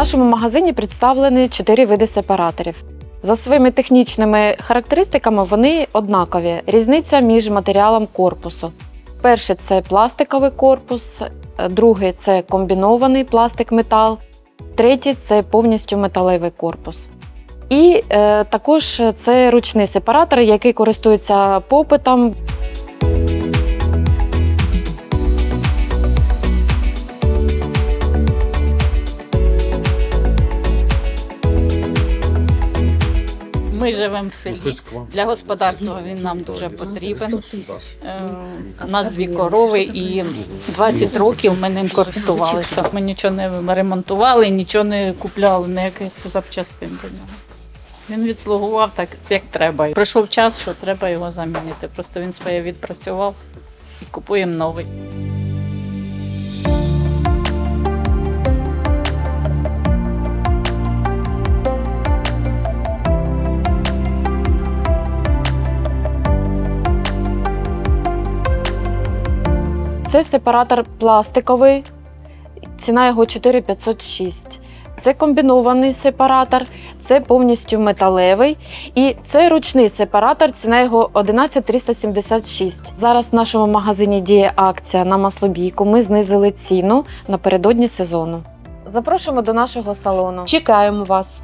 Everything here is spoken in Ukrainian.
нашому магазині представлені чотири види сепараторів. За своїми технічними характеристиками вони однакові. Різниця між матеріалом корпусу. Перший це пластиковий корпус, другий це комбінований пластик-метал, третій це повністю металевий корпус. І е, також це ручний сепаратор, який користується попитом. Ми живемо в селі. Для господарства він нам дуже потрібен. Е, У нас дві корови і 20 років ми ним користувалися. Ми нічого не ремонтували, нічого не купляли, ніяких запчастин до нього. Він відслугував так, як треба. Прийшов час, що треба його замінити. Просто він своє відпрацював і купуємо новий. Це сепаратор пластиковий, ціна його 4506. Це комбінований сепаратор, це повністю металевий. І це ручний сепаратор, ціна його 11376. Зараз в нашому магазині діє акція на маслобійку. Ми знизили ціну напередодні сезону. Запрошуємо до нашого салону. Чекаємо вас.